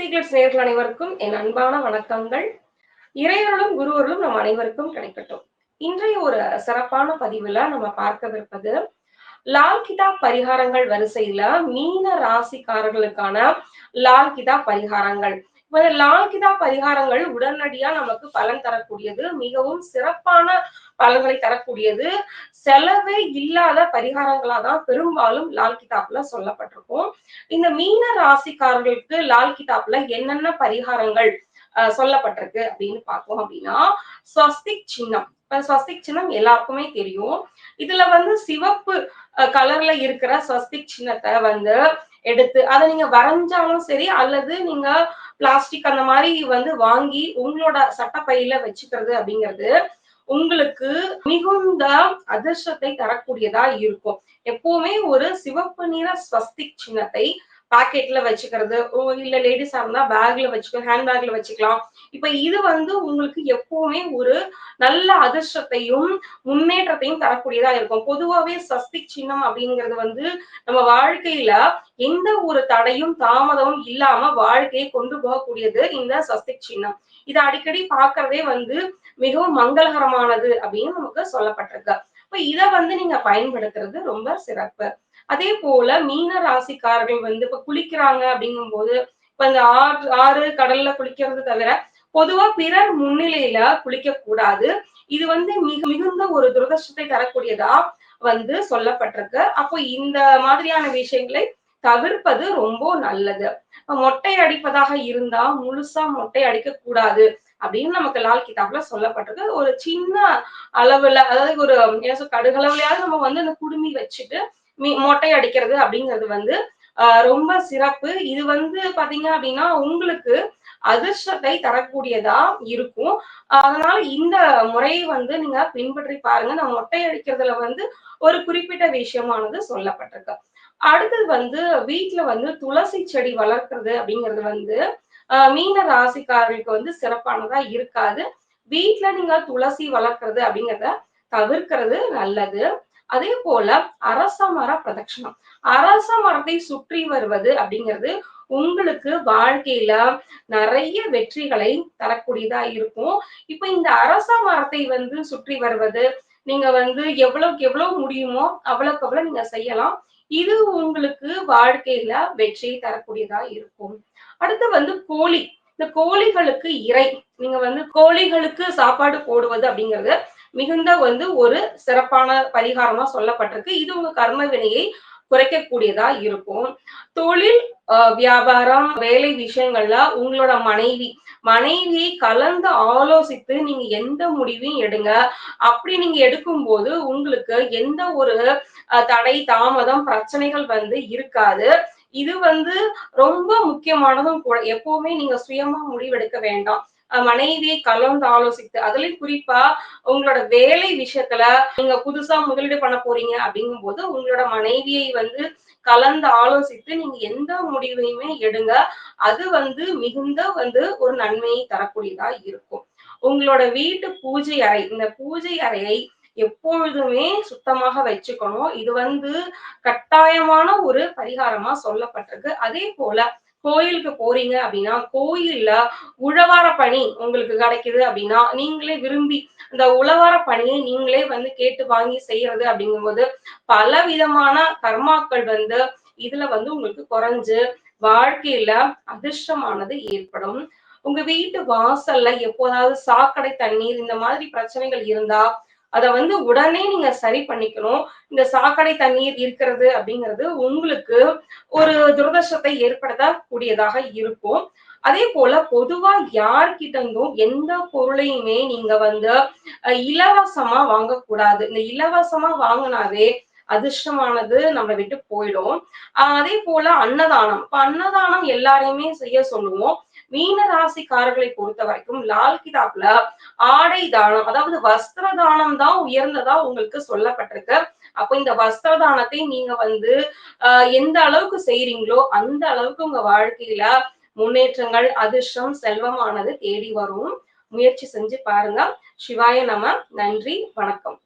சக்தி நேர்கள் அனைவருக்கும் என் அன்பான வணக்கங்கள். இறைவர்களும் குருவர்களும் நம் அனைவருக்கும் கிடைக்கட்டும். இன்றைய ஒரு சிறப்பான பதிவுல நம்ம பார்க்கவிருப்பது லால் கிதாப் பரிகாரங்கள் வரிசையில மீன ராசிக்காரர்களுக்கான லால் கிதாப் பரிகாரங்கள். இப்ப பரிகாரங்கள் உடனடியா நமக்கு பலன் தரக்கூடியது மிகவும் சிறப்பான பலன்களை தரக்கூடியது. செலவே இல்லாத பரிகாரங்களா தான் பெரும்பாலும் லால் கிதாப்ல சொல்லப்பட்டிருக்கும். இந்த மீன ராசிக்காரர்களுக்கு லால் கிதாப்ல என்னென்ன பரிகாரங்கள் சொல்லப்பட்டிருக்கு அப்படின்னு பார்த்தோம் அப்படின்னா ஸ்வஸ்திக் சின்னம். இப்ப ஸ்வஸ்திக் சின்னம் எல்லாருக்குமே தெரியும். இதுல வந்து சிவப்பு கலர்ல இருக்கிற ஸ்வஸ்திக் சின்னத்தை வந்து எடுத்து அதை நீங்க வரைஞ்சாலும் சரி அல்லது நீங்க பிளாஸ்டிக் அந்த மாதிரி வந்து வாங்கி உங்களோட சட்டப்பையில வச்சுக்கிறது அப்படிங்கிறது உங்களுக்கு மிகுந்த அதிர்ஷ்டத்தை தரக்கூடியதா இருக்கும். எப்பவுமே ஒரு சிவப்பு நிற ஸ்வஸ்திக் சின்னத்தை பாக்கெட்ல வச்சுக்கிறது. ஓ, இல்ல லேடிஸா இருந்தா பேக்ல வச்சுக்கலாம் ஹேண்ட் பேக்ல வச்சுக்கலாம். இப்ப இது வந்து உங்களுக்கு எப்பவுமே ஒரு நல்ல அதிர்ஷ்டத்தையும் முன்னேற்றத்தையும் தரக்கூடியதா இருக்கும். பொதுவாவே சஸ்தி சின்னம் அப்படிங்கிறது வந்து நம்ம வாழ்க்கையில எந்த ஒரு தடையும் தாமதமும் இல்லாம வாழ்க்கையை கொண்டு போகக்கூடியது இந்த சஸ்தி சின்னம். இதை அடிக்கடி பார்க்கறதே வந்து மிகவும் மங்களகரமானது அப்படின்னு நமக்கு சொல்லப்பட்டிருக்கு. இப்ப இத வந்து நீங்க பயன்படுத்துறது ரொம்ப சிறப்பு. அதே போல மீன ராசிக்காரர்கள் வந்து இப்ப குளிக்கிறாங்க அப்படிங்கும்போது இப்ப இந்த ஆறு ஆறு கடல்ல குளிக்கிறது தவிர பொதுவா பிறர் முன்னிலையில குளிக்க கூடாது இது வந்து மிக மிகுந்த ஒரு துரதிருஷ்டத்தை தரக்கூடியதா வந்து சொல்லப்பட்டிருக்கு. அப்போ இந்த மாதிரியான விஷயங்களை தவிர்ப்பது ரொம்ப நல்லது. மொட்டை அடிப்பதாக இருந்தா முழுசா மொட்டை அடிக்க கூடாது அப்படின்னு நமக்கு லால் கிதாப்ல சொல்லப்பட்டிருக்கு. ஒரு சின்ன அளவுல அதாவது ஒரு என்ன கடுகளவுலயாவது நம்ம வந்து அந்த குடுமி வச்சுட்டு மீ மொட்டை அடிக்கிறது அப்படிங்கிறது வந்து ஆஹ் ரொம்ப சிறப்பு. இது வந்து பாத்தீங்க அப்படின்னா உங்களுக்கு அதிர்ஷ்டத்தை தரக்கூடியதா இருக்கும். அதனால இந்த முறையை வந்து நீங்க பின்பற்றி பாருங்க. நம்ம மொட்டை அடிக்கிறதுல வந்து ஒரு குறிப்பிட்ட விஷயமானது சொல்லப்பட்டிருக்கு. அடுத்தது வந்து வீட்டுல வந்து துளசி செடி வளர்க்கறது அப்படிங்கிறது வந்து மீன ராசிக்காரர்களுக்கு வந்து சிறப்பானதா இருக்காது. வீட்டுல நீங்க துளசி வளர்க்கறது அப்படிங்கிறத தவிர்க்கிறது நல்லது. அதே போல அரச மர பிரதட்சணம். அரச மரத்தை சுற்றி வருவது அப்படிங்கிறது உங்களுக்கு வாழ்க்கையில நிறைய வெற்றிகளை தரக்கூடியதா இருக்கும். இப்ப இந்த அரச மரத்தை வந்து சுற்றி வருவது நீங்க வந்து எவ்வளவுக்கு எவ்வளவு முடியுமோ அவ்வளவுக்கு அவ்வளவு நீங்க செய்யலாம். இது உங்களுக்கு வாழ்க்கையில வெற்றி தரக்கூடியதா இருக்கும். அடுத்து வந்து கோழி. இந்த கோழிகளுக்கு இறை. நீங்க வந்து கோழிகளுக்கு சாப்பாடு போடுவது அப்படிங்கிறது மிகுந்த வந்து ஒரு சிறப்பான பரிகாரமா சொல்லப்பட்டிருக்கு. இது உங்க கர்ம வினையை குறைக்கக்கூடியதா இருக்கும். தொழில் அஹ், வியாபாரம் வேலை விஷயங்கள்ல உங்களோட மனைவி மனைவியை கலந்து ஆலோசித்து நீங்க எந்த முடிவையும் எடுங்க. அப்படி நீங்க எடுக்கும்போது உங்களுக்கு எந்த ஒரு அஹ், தடை தாமதம் பிரச்சனைகள் வந்து இருக்காது. இது வந்து ரொம்ப முக்கியமானதும் கூட. எப்பவுமே நீங்க சுயமா முடிவெடுக்க வேண்டாம். மனைவியை கலந்து ஆலோசித்து அதுலயும் குறிப்பா உங்களோட வேலை விஷயத்துல நீங்க புதுசா முதலீடு பண்ண போறீங்க அப்படிங்கும் போது உங்களோட மனைவியை வந்து கலந்து ஆலோசித்து நீங்க எந்த முடிவையுமே எடுங்க. அது வந்து மிகுந்த வந்து ஒரு நன்மையை தரக்கூடியதா இருக்கும். உங்களோட வீட்டு பூஜை அறை இந்த பூஜை அறையை எப்பொழுதுமே சுத்தமாக வச்சுக்கணும். இது வந்து கட்டாயமான ஒரு பரிகாரமா சொல்லப்பட்டிருக்கு. அதே போல கோயிலுக்கு போறீங்க அப்படின்னா கோயில்ல உழவார பணி உங்களுக்கு கிடைக்குது அப்படின்னா நீங்களே விரும்பி இந்த உழவார பணியை நீங்களே வந்து கேட்டு வாங்கி செய்யறது அப்படிங்கும்போது பல விதமான கர்மாக்கள் வந்து இதுல வந்து உங்களுக்கு குறைஞ்சு வாழ்க்கையில அதிர்ஷ்டமானது ஏற்படும். உங்க வீட்டு வாசல்ல எப்போதாவது சாக்கடை தண்ணீர் இந்த மாதிரி பிரச்சனைகள் இருந்தா அதை வந்து உடனே நீங்க சரி பண்ணிக்கணும். இந்த சாக்கடை தண்ணீர் இருக்கிறது அப்படிங்கிறது உங்களுக்கு ஒரு துரதிருஷ்டத்தை ஏற்படுத்தக்கூடியதாக இருக்கும். அதே போல பொதுவா யார்கிட்ட இருந்தும் எந்த பொருளையுமே நீங்க வந்து அஹ், இலவசமா வாங்கக்கூடாது. இந்த இலவசமா வாங்கினாவே அதிர்ஷ்டமானது நம்மளை விட்டு போயிடும். ஆஹ் அதே போல அன்னதானம். இப்ப அன்னதானம் எல்லாரையுமே செய்ய சொல்லுவோம். மீன ராசிக்காரர்களை பொறுத்த வரைக்கும் லால் கிதாப்ல ஆடை தானம் அதாவது வஸ்திர தானம் தான் உயர்ந்ததா உங்களுக்கு சொல்லப்பட்டிருக்கு. அப்போ இந்த வஸ்திர தானத்தை நீங்க வந்து ஆஹ் எந்த அளவுக்கு செய்யறீங்களோ அந்த அளவுக்கு உங்க வாழ்க்கையில முன்னேற்றங்கள் அதிர்ஷ்டம் செல்வமானது தேடி வரும். முயற்சி செஞ்சு பாருங்க. சிவாய நம. நன்றி வணக்கம்.